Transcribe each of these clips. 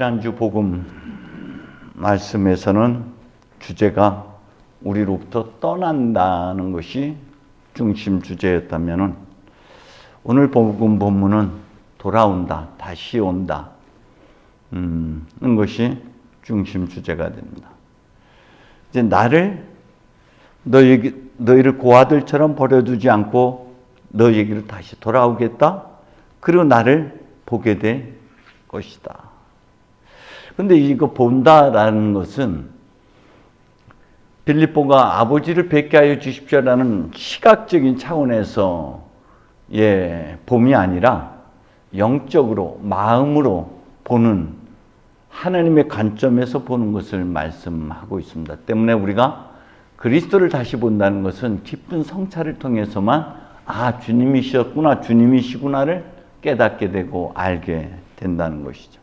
지난주 복음 말씀에서는 주제가 우리로부터 떠난다는 것이 중심 주제였다면은 오늘 복음 본문은 돌아온다, 다시 온다, 음, 는 것이 중심 주제가 됩니다. 이제 나를 너희 너희를 고아들처럼 버려두지 않고 너희에게로 다시 돌아오겠다. 그리고 나를 보게 될 것이다. 근데 이거 본다라는 것은 빌립보가 아버지를 뵙게 하여 주십시오라는 시각적인 차원에서 예, 봄이 아니라 영적으로 마음으로 보는 하나님의 관점에서 보는 것을 말씀하고 있습니다. 때문에 우리가 그리스도를 다시 본다는 것은 기쁜 성찰을 통해서만 아 주님이셨구나 주님이시구나를 깨닫게 되고 알게 된다는 것이죠.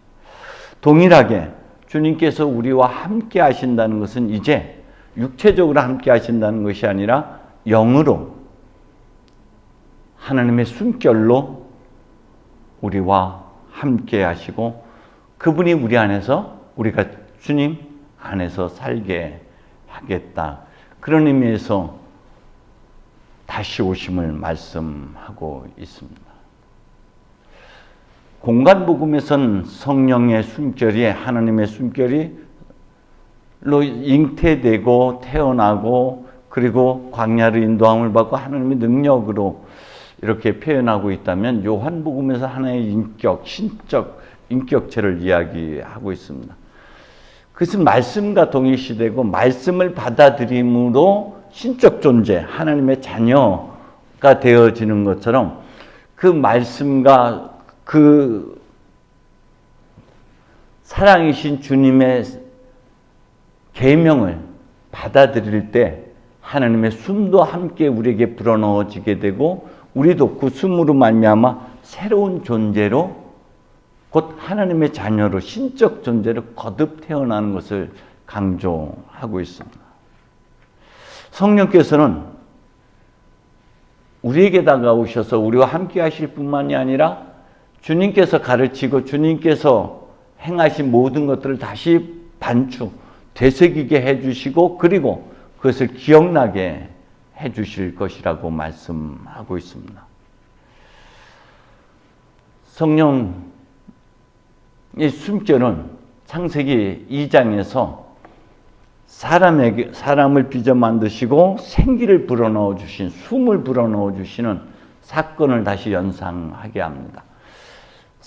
동일하게 주님께서 우리와 함께 하신다는 것은 이제 육체적으로 함께 하신다는 것이 아니라 영으로 하나님의 숨결로 우리와 함께 하시고 그분이 우리 안에서 우리가 주님 안에서 살게 하겠다. 그런 의미에서 다시 오심을 말씀하고 있습니다. 공간 복음에선 성령의 숨결이 하나님의 숨결이 로 잉태되고 태어나고 그리고 광야를 인도함을 받고 하나님의 능력으로 이렇게 표현하고 있다면 요한 복음에서 하나의 인격, 신적 인격체를 이야기하고 있습니다. 그것은 말씀과 동일시되고 말씀을 받아들임으로 신적 존재, 하나님의 자녀가 되어지는 것처럼 그 말씀과 그 사랑이신 주님의 계명을 받아들일 때 하나님의 숨도 함께 우리에게 불어넣어지게 되고 우리도 그 숨으로 말미암아 새로운 존재로 곧 하나님의 자녀로 신적 존재로 거듭 태어나는 것을 강조하고 있습니다. 성령께서는 우리에게 다가오셔서 우리와 함께 하실 뿐만이 아니라 주님께서 가르치고 주님께서 행하신 모든 것들을 다시 반추, 되새기게 해주시고 그리고 그것을 기억나게 해주실 것이라고 말씀하고 있습니다. 성령의 숨결은 창세기 2장에서 사람에게 사람을 빚어 만드시고 생기를 불어넣어 주신 숨을 불어넣어 주시는 사건을 다시 연상하게 합니다.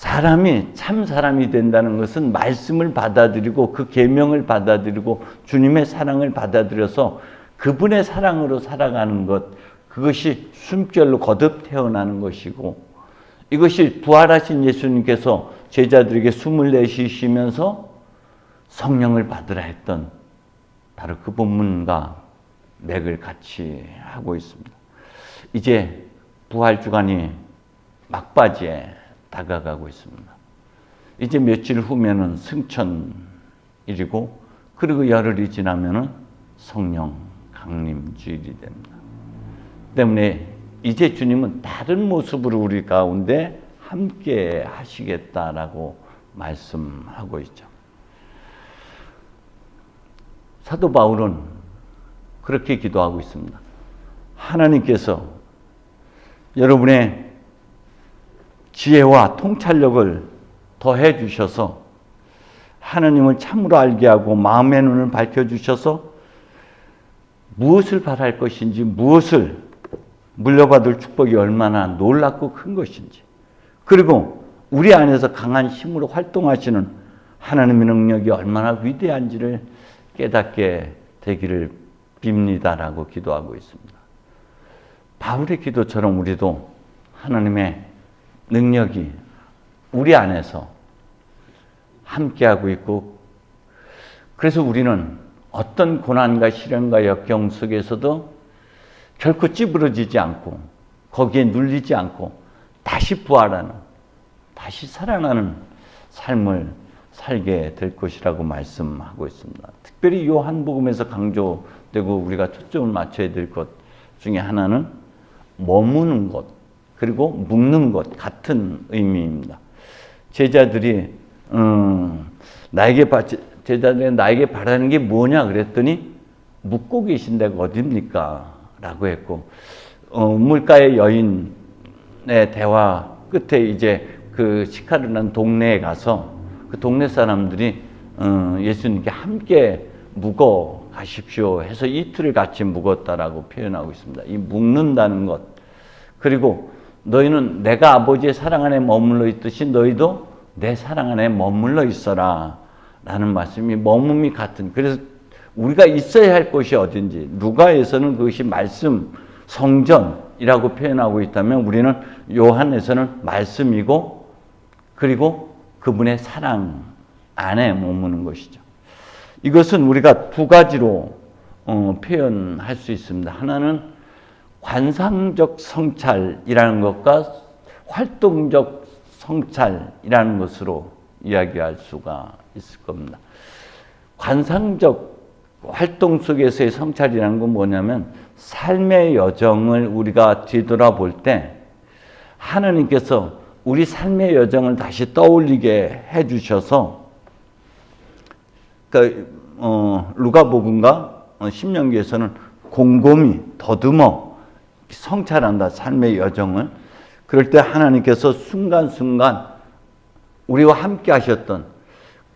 사람이 참 사람이 된다는 것은 말씀을 받아들이고 그 계명을 받아들이고 주님의 사랑을 받아들여서 그분의 사랑으로 살아가는 것 그것이 숨결로 거듭 태어나는 것이고 이것이 부활하신 예수님께서 제자들에게 숨을 내쉬시면서 성령을 받으라 했던 바로 그 본문과 맥을 같이 하고 있습니다. 이제 부활 주간이 막바지에 다가가고 있습니다. 이제 며칠 후면은 승천일이고 그리고 열흘이 지나면은 성령 강림 주일이 됩니다. 때문에 이제 주님은 다른 모습으로 우리 가운데 함께 하시겠다라고 말씀하고 있죠. 사도 바울은 그렇게 기도하고 있습니다. 하나님께서 여러분의 지혜와 통찰력을 더해 주셔서 하나님을 참으로 알게 하고 마음의 눈을 밝혀 주셔서 무엇을 바랄 것인지 무엇을 물려받을 축복이 얼마나 놀랍고 큰 것인지 그리고 우리 안에서 강한 힘으로 활동하시는 하나님의 능력이 얼마나 위대한지를 깨닫게 되기를 빕니다라고 기도하고 있습니다. 바울의 기도처럼 우리도 하나님의 능력이 우리 안에서 함께하고 있고 그래서 우리는 어떤 고난과 시련과 역경 속에서도 결코 찌부러지지 않고 거기에 눌리지 않고 다시 부활하는 다시 살아나는 삶을 살게 될 것이라고 말씀하고 있습니다. 특별히 요한복음에서 강조되고 우리가 초점을 맞춰야 될 것 중에 하나는 머무는 것 그리고 묵는 것 같은 의미입니다. 제자들이 음, 나에게 바, 제자들이 나에게 바라는 게 뭐냐 그랬더니 묵고 계신 데가 어딥니까? 라고 했고 어, 물가의 여인의 대화 끝에 이제 그 시카르라는 동네에 가서 그 동네 사람들이 어, 예수님께 함께 묵어 가십시오 해서 이틀을 같이 묵었다라고 표현하고 있습니다. 이 묵는다는 것 그리고 너희는 내가 아버지의 사랑 안에 머물러 있듯이 너희도 내 사랑 안에 머물러 있어라 라는 말씀이 머금이 같은 그래서 우리가 있어야 할 곳이 어딘지 누가에서는 그것이 말씀 성전이라고 표현하고 있다면 우리는 요한에서는 말씀이고 그리고 그분의 사랑 안에 머무는 것이죠. 이것은 우리가 두 가지로 어, 표현할 수 있습니다. 하나는 관상적 성찰이라는 것과 활동적 성찰이라는 것으로 이야기할 수가 있을 겁니다. 관상적 활동 속에서의 성찰이라는 건 뭐냐면 삶의 여정을 우리가 뒤돌아볼 때 하나님께서 우리 삶의 여정을 다시 떠올리게 해주셔서 그러니까 어, 루가복음과 어, 신명기에서는 곰곰이 더듬어 성찰한다 삶의 여정을. 그럴 때 하나님께서 순간순간 우리와 함께 하셨던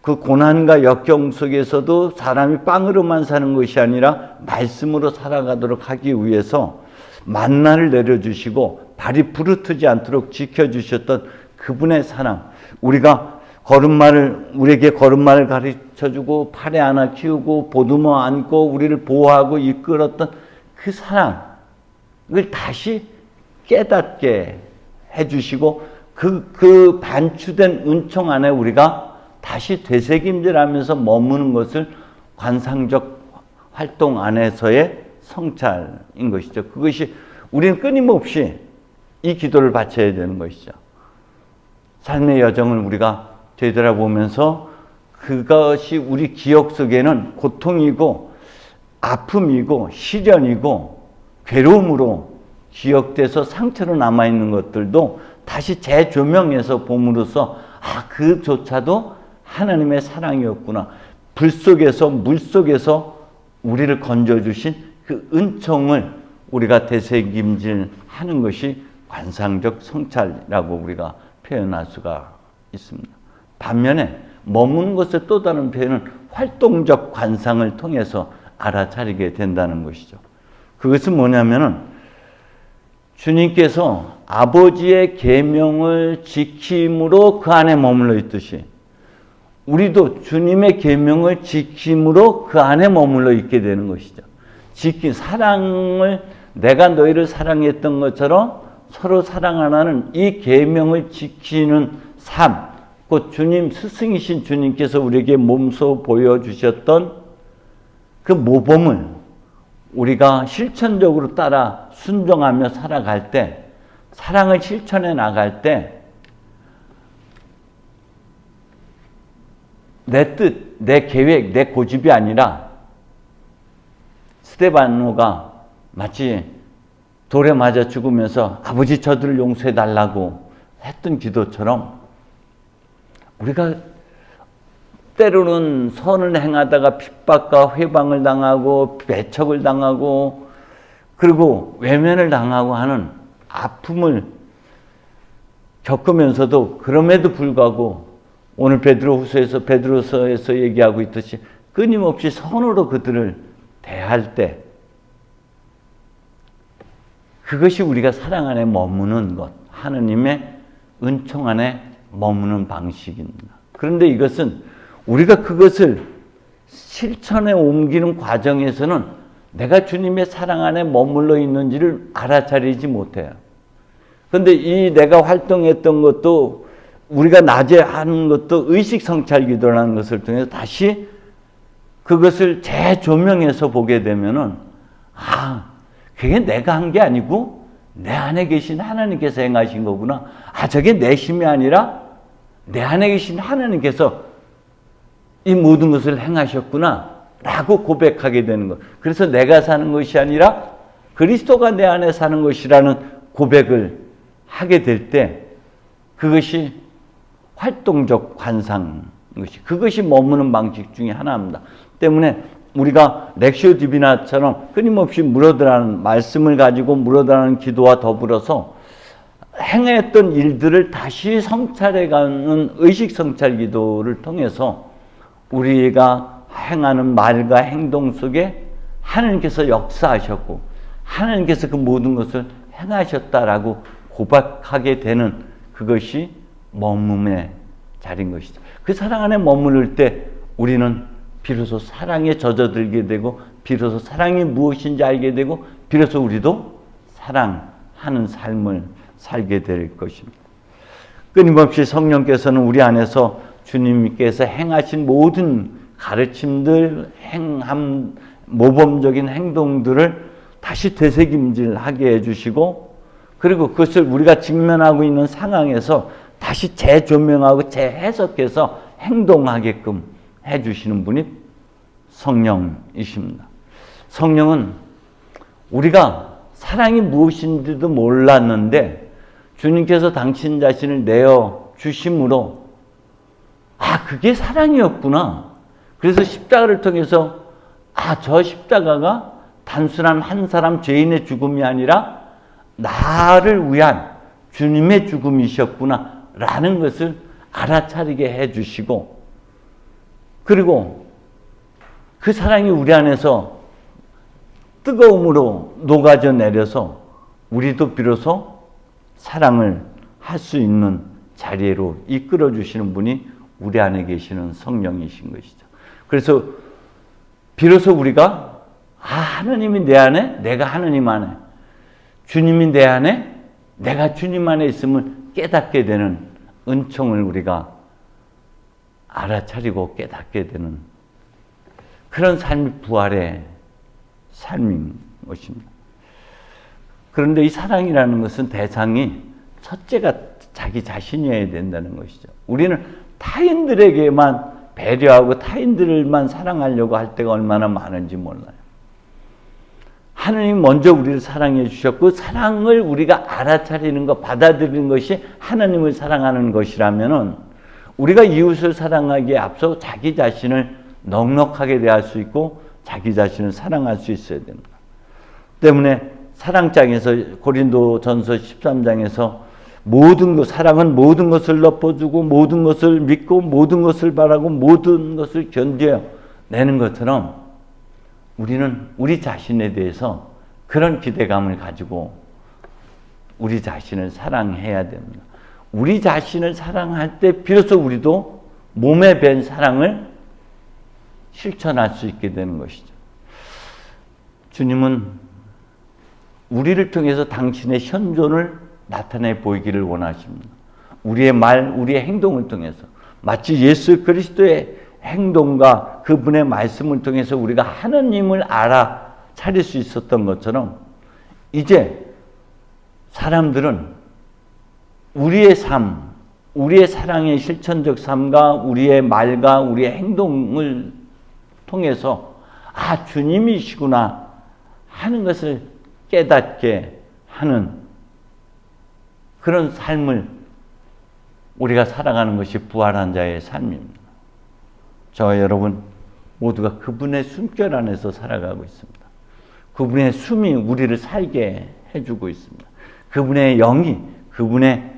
그 고난과 역경 속에서도 사람이 빵으로만 사는 것이 아니라 말씀으로 살아가도록 하기 위해서 만나를 내려주시고 발이 부르트지 않도록 지켜주셨던 그분의 사랑. 우리가 걸음마를 우리에게 걸음마를 가르쳐주고 팔에 안아 키우고 보듬어 안고 우리를 보호하고 이끌었던 그 사랑 을 다시 깨닫게 해주시고 그, 그 반추된 은총 안에 우리가 다시 되새김질 하면서 머무는 것을 관상적 활동 안에서의 성찰인 것이죠. 그것이 우리는 끊임없이 이 기도를 바쳐야 되는 것이죠. 삶의 여정을 우리가 되돌아보면서 그것이 우리 기억 속에는 고통이고 아픔이고 시련이고 괴로움으로 기억돼서 상처로 남아있는 것들도 다시 재조명해서 봄으로써 아, 그조차도 하나님의 사랑이었구나. 불 속에서, 물 속에서 우리를 건져주신 그 은총을 우리가 되새김질 하는 것이 관상적 성찰이라고 우리가 표현할 수가 있습니다. 반면에 머무는 것의 또 다른 표현은 활동적 관상을 통해서 알아차리게 된다는 것이죠. 그것은 뭐냐면은 주님께서 아버지의 계명을 지킴으로 그 안에 머물러 있듯이 우리도 주님의 계명을 지킴으로 그 안에 머물러 있게 되는 것이죠. 지키 사랑을 내가 너희를 사랑했던 것처럼 서로 사랑하라는 이 계명을 지키는 삶, 곧 주님 스승이신 주님께서 우리에게 몸소 보여주셨던 그 모범을 우리가 실천적으로 따라 순종하며 살아갈 때, 사랑을 실천해 나갈 때, 내 뜻, 내 계획, 내 고집이 아니라 스테반노가 마치 돌에 맞아 죽으면서 아버지 저들을 용서해 달라고 했던 기도처럼 우리가 때로는 선을 행하다가 핍박과 회방을 당하고 배척을 당하고 그리고 외면을 당하고 하는 아픔을 겪으면서도 그럼에도 불구하고 오늘 베드로후서에서 베드로서에서 얘기하고 있듯이 끊임없이 선으로 그들을 대할 때 그것이 우리가 사랑 안에 머무는 것, 하느님의 은총 안에 머무는 방식입니다. 그런데 이것은 우리가 그것을 실천에 옮기는 과정에서는 내가 주님의 사랑 안에 머물러 있는지를 알아차리지 못해요. 그런데 이 내가 활동했던 것도 우리가 낮에 하는 것도 의식 성찰 기도라는 것을 통해서 다시 그것을 재조명해서 보게 되면은 아, 그게 내가 한 게 아니고 내 안에 계신 하나님께서 행하신 거구나. 아, 저게 내 힘이 아니라 내 안에 계신 하나님께서 이 모든 것을 행하셨구나. 라고 고백하게 되는 것. 그래서 내가 사는 것이 아니라 그리스도가 내 안에 사는 것이라는 고백을 하게 될 때 그것이 활동적 관상 것이 그것이 머무는 방식 중에 하나입니다. 때문에 우리가 렉시오 디비나처럼 끊임없이 물어들어가는 말씀을 가지고 물어들어가는 기도와 더불어서 행했던 일들을 다시 성찰해가는 의식 성찰 기도를 통해서 우리가 행하는 말과 행동 속에 하나님께서 역사하셨고 하나님께서 그 모든 것을 행하셨다라고 고백하게 되는 그것이 머금의 자리인 것이죠. 그 사랑 안에 머무를 때 우리는 비로소 사랑에 젖어들게 되고 비로소 사랑이 무엇인지 알게 되고 비로소 우리도 사랑하는 삶을 살게 될 것입니다. 끊임없이 성령께서는 우리 안에서 주님께서 행하신 모든 가르침들, 행함, 모범적인 행동들을 다시 되새김질하게 해주시고 그리고 그것을 우리가 직면하고 있는 상황에서 다시 재조명하고 재해석해서 행동하게끔 해주시는 분이 성령이십니다. 성령은 우리가 사랑이 무엇인지도 몰랐는데 주님께서 당신 자신을 내어 주심으로 아 그게 사랑이었구나. 그래서 십자가를 통해서 아 저 십자가가 단순한 한 사람 죄인의 죽음이 아니라 나를 위한 주님의 죽음이셨구나 라는 것을 알아차리게 해 주시고 그리고 그 사랑이 우리 안에서 뜨거움으로 녹아져 내려서 우리도 비로소 사랑을 할 수 있는 자리로 이끌어 주시는 분이 우리 안에 계시는 성령이신 것이죠. 그래서 비로소 우리가 아 하나님이 내 안에 내가 하나님 안에 주님이 내 안에 내가 주님 안에 있음을 깨닫게 되는 은총을 우리가 알아차리고 깨닫게 되는 그런 삶이 부활의 삶인 것입니다. 그런데 이 사랑이라는 것은 대상이 첫째가 자기 자신이어야 된다는 것이죠. 우리는 타인들에게만 배려하고 타인들만 사랑하려고 할 때가 얼마나 많은지 몰라요. 하나님 먼저 우리를 사랑해 주셨고 사랑을 우리가 알아차리는 것, 받아들이는 것이 하나님을 사랑하는 것이라면은 우리가 이웃을 사랑하기에 앞서 자기 자신을 넉넉하게 대할 수 있고 자기 자신을 사랑할 수 있어야 됩니다. 때문에 사랑장에서 고린도 전서 13장에서 모든 것, 사랑은 모든 것을 덮어주고 모든 것을 믿고 모든 것을 바라고 모든 것을 견뎌내는 것처럼 우리는 우리 자신에 대해서 그런 기대감을 가지고 우리 자신을 사랑해야 됩니다. 우리 자신을 사랑할 때 비로소 우리도 몸에 밴 사랑을 실천할 수 있게 되는 것이죠. 주님은 우리를 통해서 당신의 현존을 나타내 보이기를 원하십니다. 우리의 말, 우리의 행동을 통해서 마치 예수 그리스도의 행동과 그분의 말씀을 통해서 우리가 하나님을 알아 차릴 수 있었던 것처럼 이제 사람들은 우리의 삶, 우리의 사랑의 실천적 삶과 우리의 말과 우리의 행동을 통해서 아, 주님이시구나 하는 것을 깨닫게 하는 그런 삶을 우리가 살아가는 것이 부활한 자의 삶입니다. 저와 여러분 모두가 그분의 숨결 안에서 살아가고 있습니다. 그분의 숨이 우리를 살게 해주고 있습니다. 그분의 영이, 그분의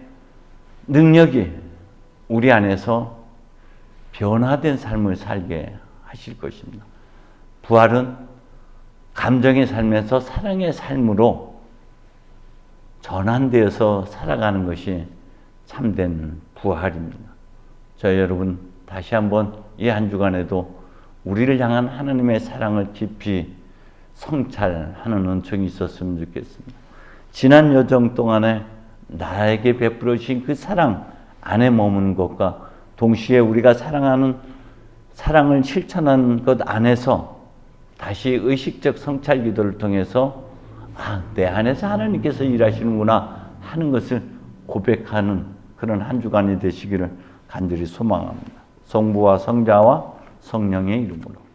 능력이 우리 안에서 변화된 삶을 살게 하실 것입니다. 부활은 감정의 삶에서 사랑의 삶으로 전환되어서 살아가는 것이 참된 부활입니다. 저 여러분 다시 한번 이 한 주간에도 우리를 향한 하나님의 사랑을 깊이 성찰하는 은총이 있었으면 좋겠습니다. 지난 여정 동안에 나에게 베풀어 주신 그 사랑 안에 머무는 것과 동시에 우리가 사랑하는 사랑을 실천하는 것 안에서 다시 의식적 성찰 기도를 통해서 아, 내 안에서 하나님께서 일하시는구나 하는 것을 고백하는 그런 한 주간이 되시기를 간절히 소망합니다. 성부와 성자와 성령의 이름으로.